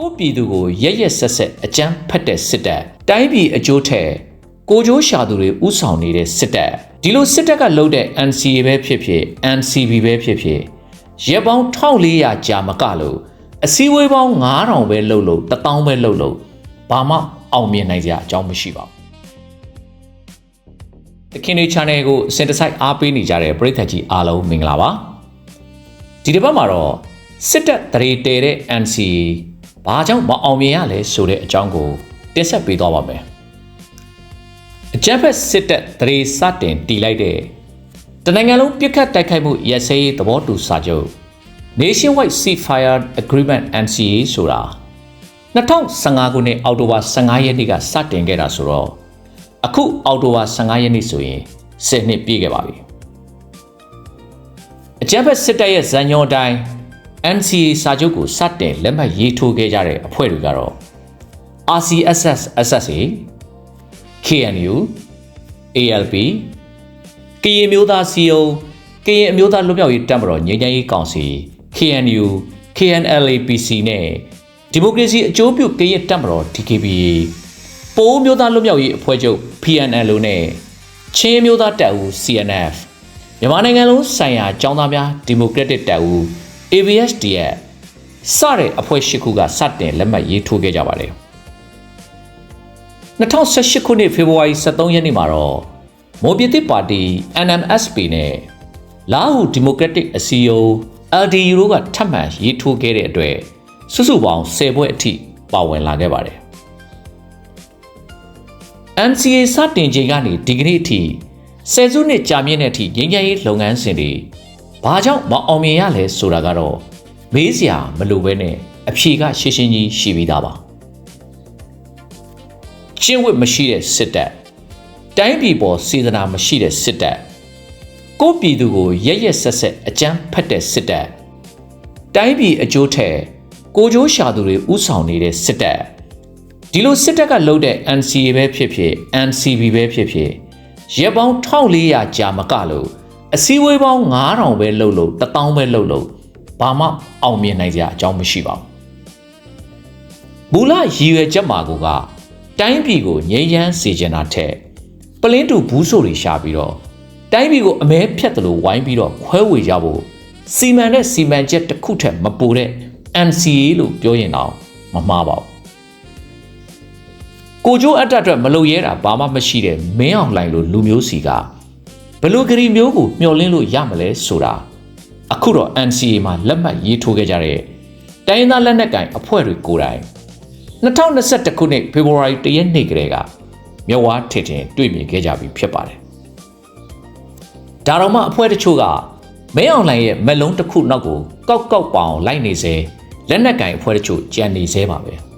ကိုပြည်သူကိုရက်ရက်ဆက်ဆက်အကြမ်းဖက်တဲ့စစ်တပ်တိုင်းပြည်အကျိုးထက်ကိုကျိုးရှာသူတွေဥဆောင်နေတဲ့စစ်တပ်ဒီလိုစစ်တပ်ကလုပ်တဲ့ NCA ပဲဖြစ်ဖြစ် NCB ပဲဖြစ်ဖြစ်ရက်ပေါင်း1400ကြာမကလို့အစည်းအဝေးပေါင်း9000ပဲလှုပ်လို့1000ပဲလှုပ်လို့ဘာမှအောင်မြင်နိုင်ကြအကြောင်းမရှိပါဘူးတခင်တွေ channel ကိုစင်တစိုက်အားပေးနေကြတဲ့ပရိသတ်ကြီးအားလုံးမင်္ဂလာပါဒီတစ်ပတ်မှာတော့စစ်တပ်တရေတဲတဲ့ NCA ဘာကြောင့်မအောင်မြင်ရလဲဆိုတဲ့အကြောင်းကိုတင်ဆက်ပေးသွားပါမယ်အကြမ်းဖက်စစ်တပ်တရေစတင်တီလိုက်တဲ့တနိုင်ငံလုံးပြစ်ခတ်တိုက်ခိုက်မှုရက်စဲရေးသဘောတူစာချုပ် Nationwide Ceasefire Agreement NCA ဆိုတာ2015ခုနှစ်အောက်တိုဘာ15ရက်နေ့ကစတင်ခဲ့တာဆိုတော့အခုအောက်တိုဘာ15ရက်နေ့ဆိုရင်10နှစ်ပြည့်ခဲ့ပါပြီအကြမ်းဖက်စစ်တပ်ရဲ့ဇန်ညောအတိုင်း NCA စာချုပ်ကိုစတင်လက်မှတ်ရေးထိုးခဲ့ကြတဲ့အဖွဲ့တွေကတော့ RCSS SSA KNU ALP ကရင်မျိုးသားစီယုံကရင်အမျိုးသားလွတ်မြောက်ရေးတပ်မတော်ငြိမ်းချမ်းရေးကောင်စီ KNU KNLAPC နဲ့ဒီမိုကရေစီအကျိုးပြုကရင်တပ်မတော် DKBA ပိုးမျိုးသားလွတ်မြောက်ရေးအဖွဲ့ချုပ် PNL နဲ့ချင်းမျိုးသားတပ်ဦး CNF မြန်မာနိုင်ငံလုံးဆိုင်ရာចောင်းသားများဒီမိုကရက်တစ်တပ်ဦး ABSDF စတဲ့အဖွဲ့ရှစ်ခုကစတင်လက်မှတ်ရေးထိုးခဲ့ကြပါတယ်2018ခုနှစ်ဖေဖော်ဝါရီ23ရက်နေ့မှာတော့မိုပြည်တစ်ပါတီ NMSP နဲ့လာဟုဒီမိုကရက်တစ်အစည်းအရုံး LDU တို့ကထပ်မံရေးထိုးခဲ့တဲ့အတွက်စုစုပေါင်း10ဘွဲ့အထိပါဝင်လာခဲ့ပါတယ် NCA စတင်ချိန်ကနေဒီကနေ့အထိဆယ်စုနှစ်ကြာမြင့်တဲ့အထိငြိမ်းချမ်းရေးလုပ်ငန်းစဉ်တွေ ဘာကြောင့်မအောင်မြင်ရလဲဆိုတာကတော့မေးစရာမလိုပဲနဲ့အဖြေကရှင်းရှင်းကြီးရှိပြီးသားပါကျင့်ဝတ်မရှိတဲ့စစ်တပ်တိုင်းပြည်ပေါ်စေတနာမရှိတဲ့စစ်တပ်ကိုပြည်သူကိုရက်ရက်ဆက်ဆက်အကြမ်းဖက်တဲ့စစ်တပ်တိုင်းပြည်အကျိုးထက်ကိုကျိုးရှာသူတွေဥဆောင်နေတဲ့စစ်တပ်ဒီလိုစစ်တပ်ကလုပ်တဲ့ NCA ပဲဖြစ်ဖြစ် NCB ပဲဖြစ်ဖြစ်ရက်ပေါင်း1400ကြာမကလို့ အစည်းအဝေးပေါင်း9000ပဲလှုပ်လို့1000ပဲလှုပ်လို့ဘာမှအောင်မြင်နိုင်ကြအကြောင်းမရှိပါဘူး။မူလရည်ရွယ်ချက်မှာကတိုင်းပြည်ကိုငြိမ်းချမ်းစေချင်တာထက်ပလင်းတူဘူးဆိုတွေရှာပြီးတော့တိုင်းပြည်ကိုအမဲဖြတ်တယ်လို့ဝိုင်းပြီးတော့ခွဲဝေကြဖို့စီမံတဲ့စီမံချက်တစ်ခုထက်မပိုတဲ့ NCA လို့ပြောရင်တော့မမှားပါဘူးကိုကျိုးအတက်အတွက်မလုပ်ရဲတာဘာမှမရှိတဲ့မင်းအောင်လှိုင်လိုလူမျိုးစီက ဘလူဂရီမျိုးကိုမျှော်လင့်လို့ရမလဲဆိုတာအခုတော့ NCA မှာလက်မှတ်ရေးထိုးခဲ့ကြတဲ့တိုင်းသားလက်နက်ကင်အဖွဲ့တွေကိုယ်တိုင်2021ခုနှစ်ဖေဖော်ဝါရီ1ရက်နေ့ကလေးကမြဝါထင်ထင်တွေ့မြင်ခဲ့ကြပြီဖြစ်ပါတယ်။ဒါတော့မှအဖွဲ့တချို့ကမဲအောင်လှိုင်ရဲ့မက်လုံးတစ်ခုနောက်ကိုကောက်ကောက်ပေါင်လိုက်နေစေလက်နက်ကင်အဖွဲ့တချို့ကြံနေစေပါပဲ။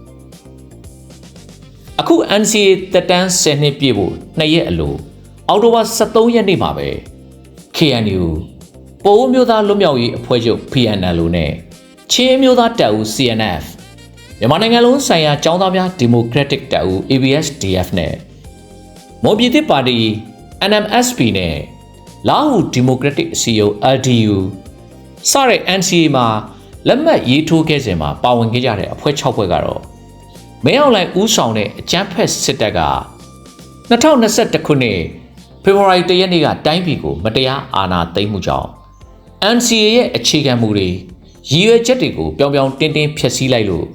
အခု NCA တက်တန်း10နှစ်ပြည့်ဖို့နှစ်ရက်အလို အောက်တိုဘာ23ရက်နေ့မှာပဲ KNU ပိုးမျိုးသားလွတ်မြောက်ရေးအဖွဲ့ချုပ် PNL နဲ့ချင်းမျိုးသားတပ်ဦး CNF မြန်မာနိုင်ငံလုံးဆိုင်ရာចောင်းသားများဒီမိုကရက်တစ်တပ်ဦး ABSDF နဲ့မွန်ပြည်သစ်ပါတီ NMSP နဲ့လာဟုဒီမိုကရက်တစ်အစည်းအရုံး LDU စတဲ့ NCA မှာလက်မှတ်ရေးထိုးခဲ့စဉ်မှာပါဝင်ခဲ့ကြတဲ့အဖွဲ့6ဖွဲ့ကတော့မဲအောင်လိုင်ဦးဆောင်တဲ့အကြမ်းဖက်စစ်တပ်က2021ခုနှစ် ဖေဖော်ဝါရီ1ရက်နေ့ကတိုင်းပြည်ကို မတရားအာဏာသိမ်းမှုကြောင့် NCA ရဲ့အခြေခံမူတွေရည်ရွယ်ချက်တွေကိုပြောင်ပြောင်တင်းတင်းဖျက်ဆီးလိုက်လို့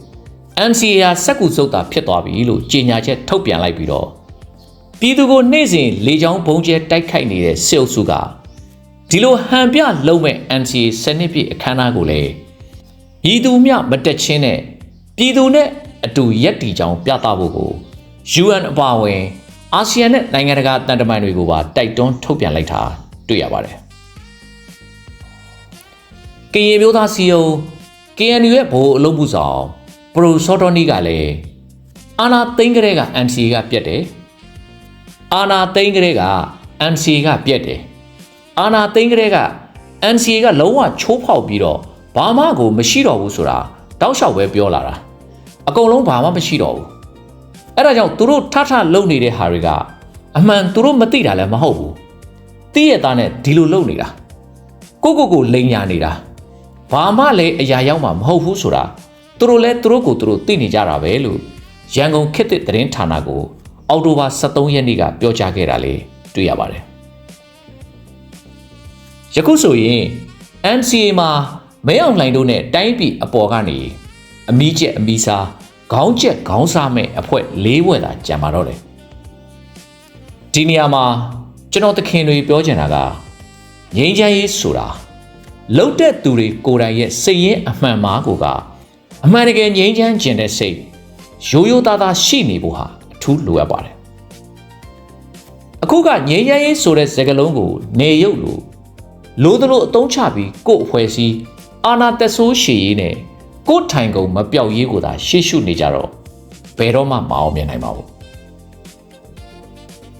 NCA ဟာစက်ကူစုပ်တာဖြစ်သွားပြီလို့ကြေညာချက်ထုတ်ပြန်လိုက်ပြီးတော့ပြည်သူကိုနေ့စဉ်လေကြောင်းဘုံကျဲတိုက်ခိုက်နေတဲ့စစ်အုပ်စုကဒီလိုဟန်ပြလုံးမဲ့ NCA စနစ်ပြည့်အခမ်းအနားကိုလည်းပြည်သူမြမတက်ချင်းနဲ့ပြည်သူနဲ့အတူရက်တီကြောင်ပြသဖို့ကို UN အပါအဝင် အာဆီယံနဲ့နိုင်ငံတကာတန်တမန်တွေကိုပါတိုက်တွန်းထုတ်ပြန်လိုက်တာတွေ့ရပါတယ်။ကရင်မျိုးသားစီယုံ KNU ရဲ့ဗိုလ်အလုပ်မှုဆောင်ပရိုစောတော်နီကလည်းအာနာသိန်းကလေးက NCA ကပြတ်တယ်အာနာသိန်းကလေးက NCA ကပြတ်တယ်အာနာသိန်းကလေးက NCA ကလုံးဝချိုးဖောက်ပြီးတော့ဘာမှကိုမရှိတော့ဘူးဆိုတာတောက်လျှောက်ပဲပြောလာတာအကုန်လုံးဘာမှမရှိတော့ဘူး အဲ့ဒါကြောင့်သူတို့ထထလုံနေတဲ့ဟာတွေကအမှန်သူတို့မသိတာလည်းမဟုတ်ဘူးသိရသားနဲ့ဒီလိုလုံနေတာကိုကိုကိုလိန်ညာနေတာဘာမှလည်းအရာရောက်မှာမဟုတ်ဘူးဆိုတာသူတို့လည်းသူတို့ကိုသူတို့သိနေကြတာပဲလို့ရန်ကုန်ခေတ်သစ်သတင်းဌာနကိုအောက်တိုဘာ23ရက်နေ့ကပြောကြားခဲ့တာလေးတွေ့ရပါတယ်ယခုဆိုရင် MCA မှာမဲအောင်လှိုင်တို့နဲ့တိုင်းပြည်အပေါ်ကနေအမီးကျက်အမီးစား ခေါင်းကျက်ခေါင်းစားမဲ့အဖွဲ့၄ဘွဲ့သာကြံပါတော့တယ်ဒီနေရာမှာကျွန်တော်သခင်တွေပြောချင်တာကငြိမ်းချမ်းရေးဆိုတာလှုပ်တဲ့သူတွေကိုယ်တိုင်ရဲ့စိတ်ရင်းအမှန်မှာကိုကအမှန်တကယ်ငြိမ်းချမ်းခြင်းတဲ့စိတ်ရိုးရိုးသားသားရှိနေဖို့ဟာအထူးလိုအပ်ပါတယ်အခုကငြိမ်းချမ်းရေးဆိုတဲ့စကားလုံးကိုနေရုပ်လို့လိုသလိုအသုံးချပြီးကို့အဖွဲ့စည်းအာနာတက်ဆိုးရှည်ရေးနဲ့ ကို့ထိုင်ကုန်မပြောက်ရေးကိုသာရှေ့ရှုနေကြတော့ဘယ်တော့မှမအောင်မြင်နိုင်ပါဘူး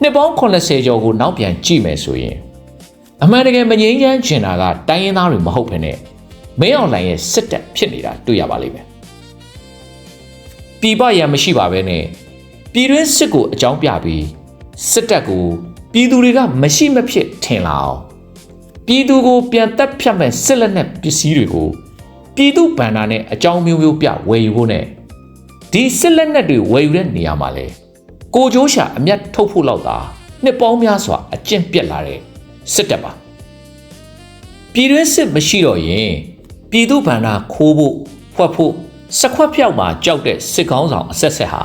နှစ်ပေါင်း80ကျော်ကိုနောက်ပြန်ကြည့်မယ်ဆိုရင်အမှန်တကယ်မငြိမ်းချမ်းချင်တာကတိုင်းရင်းသားတွေမဟုတ်ဘဲနဲ့မင်းအောင်လှိုင်ရဲ့စစ်တပ်ဖြစ်နေတာတွေ့ရပါလိမ့်မယ်ပြည်ပရန်မရှိပါဘဲနဲ့ပြည်တွင်းစစ်ကိုအကြောင်းပြပြီးစစ်တပ်ကိုပြည်သူတွေကမရှိမဖြစ်ထင်လာအောင်ပြည်သူကိုပြန်တက်ဖြတ်မဲ့စစ်လက်နက်ပစ္စည်းတွေကို ပြည်သူဗန္ဒာနဲ့အကြောင်းမျိုးမျိုးပြဝယ်ယူဖို့နဲ့ဒီစစ်လက်နက်တွေဝယ်ယူတဲ့နေရာမှာလဲကိုကျိုးရှာအမျက်ထုတ်ဖို့လောက်သာနှစ်ပေါင်းများစွာအကျင့်ပြက်လာတဲ့စစ်တပ်ပါပြည်တွင်းစစ်မရှိတော့ရင်ပြည်သူဗန္ဒာခိုးဖို့ဖွက်ဖို့စခွက်ပြောက်မှာကြောက်တဲ့စစ်ကောင်းဆောင်အဆက်ဆက်ဟာ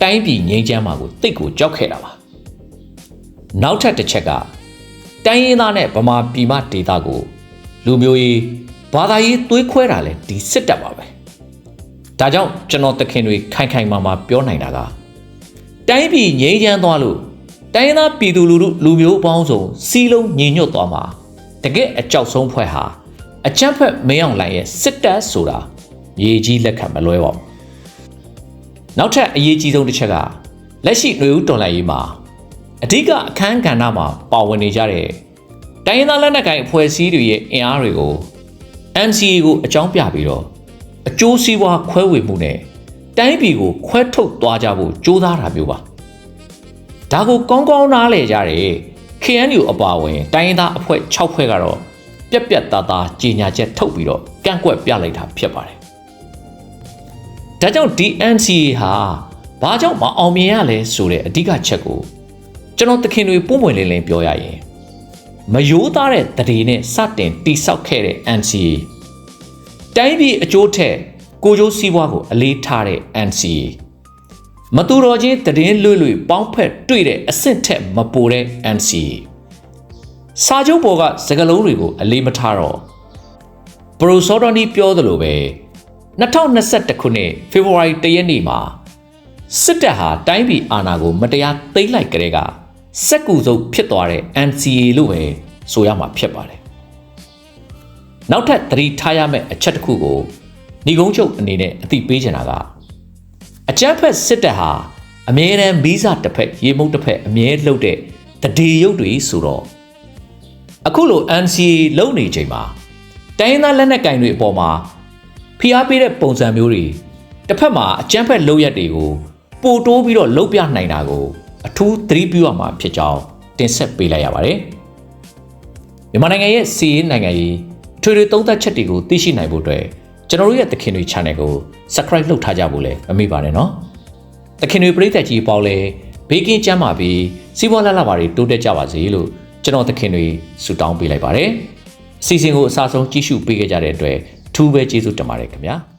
တိုင်းပြည်ငြိမ်းချမ်းမှာကိုတိတ်ကိုကြောက်ခဲ့တာပါနောက်ထပ်တစ်ချက်ကတိုင်းရင်းသားနဲ့ဗမာပြည်မဒေတာကို လူမျိုးရေး ဘာသာရေးသွေးခွဲတာလဲဒီစစ်တပ်ပါပဲဒါကြောင့်ကျွန်တော်တခင်တွေခိုင်ခိုင်မာမာပြောနိုင်တာကတိုင်းပြည်ငြိမ်းချမ်းသွားလို့တိုင်းရင်းသားပြည်သူလူထုလူမျိုးပေါင်းစုံစီးလုံးညီညွတ်သွားမှာတကယ့်အကြောက်ဆုံးဖွဲ့ဟာအချမ်းဖက်မင်းအောင်လှိုင်ရဲ့စစ်တပ်ဆိုတာမြေကြီးလက်ခံမလွဲပါဘူးနောက်ထပ်အရေးကြီးဆုံးတစ်ချက်ကလက်ရှိຫນွေဦးတော်လှန်ရေးမှာအဓိကအခန်းကဏ္ဍမှာပါဝင်နေကြတဲ့တိုင်းရင်းသားလက်နက်ကိုင်အဖွဲ့အစည်းတွေရဲ့အင်အားတွေကို MCA ကိုအကြောင်းပြပြီးတော့အကျိုးစီးပွားခွဲဝေမှုနဲ့တိုင်းပြည်ကိုခွဲထုတ်သွားကြဖို့ကြိုးစားတာမျိုးပါဒါကိုကောင်းကောင်းနားလည်ကြတယ် KNU အပါအဝင်တိုင်းရင်းသားအဖွဲ့6ဖွဲ့ကတော့ပြက်ပြက်သားသားကြီးညာချက်ထုတ်ပြီးတော့ကန့်ကွက်ပြလိုက်တာဖြစ်ပါတယ်ဒါကြောင့် DNCA ဟာဘာကြောင့်မအောင်မြင်ရလဲဆိုတဲ့အဓိကချက်ကိုကျွန်တော်တခင်တွေပုံပွင့်လင်းလင်းပြောရရင် မယိုးသားတဲ့တရေနဲ့စတင်တိဆောက်ခဲ့တဲ့ NCA တိုင်းပြည်အကျိုးထက်ကိုကျိုးစည်းဝါးကိုအလေးထားတဲ့ NCA မတူတော်ချင်းတည်င်းလွတ်လွတ်ပေါင်းဖက်တွေ့တဲ့အဆင့်ထက်မပိုတဲ့ NCA စာချုပ်ပေါ်ကစကားလုံးတွေကိုအလေးမထားတော့ပရိုဆိုဒနီပြောသလိုပဲ2021ခုနှစ်ဖေဖော်ဝါရီ၁ရက်နေ့မှာစစ်တပ်ဟာတိုင်းပြည်အာဏာကို မတရားသိမ်းလိုက်ကြတဲ့က စက်ကူစုပ်ဖြစ်သွားတဲ့ NCA လို့ပဲဆိုရမှာဖြစ်ပါတယ်။နောက်ထပ်သတိထားရမယ့်အချက်တစ်ခုကိုညီကုန်းချုပ်အနေနဲ့အသိပေးချင်တာကအကြမ်းဖက်စစ်တပ်ဟာအမြဲတမ်းဗီဇတစ်ဖက်ရေမုတ်တစ်ဖက်အမြဲလှုပ်တဲ့တဒေရုပ်တွေဆိုတော့အခုလို NCA လုံနေချိန်မှာတိုင်းရင်းသားလက်နက်ကင်တွေအပေါ်မှာဖိအားပေးတဲ့ပုံစံမျိုးတွေတစ်ဖက်မှာအကြမ်းဖက်လုပ်ရက်တွေကိုပိုတိုးပြီးတော့လှုပ်ပြနိုင်တာကို အထူးသတိပြုရမှာဖြစ်ကြောင်းတင်ဆက်ပေးလိုက်ရပါတယ်။မြန်မာနိုင်ငံရဲ့စီးရေးနိုင်ငံရေးထွေထွေသုံးသပ်ချက်တွေကိုသိရှိနိုင်ဖို့အတွက်ကျွန်တော်တို့ရဲ့သခင်တွေ channel ကို subscribe လုပ်ထားကြဖို့လည်းမမေ့ပါနဲ့နော်။သခင်တွေပရိသတ်ကြီးပေါင်းလဲဘေးကင်းကျန်းမာပြီးစီးပွားလလှပါတွေတိုးတက်ကြပါစေလို့ကျွန်တော်သခင်တွေဆုတောင်းပေးလိုက်ပါတယ်။အစီအစဉ်ကိုအစားဆုံးကြည့်ရှုပေးခဲ့ကြတဲ့အတွက်ထူးပဲကျေးဇူးတင်ပါတယ်ခင်ဗျာ။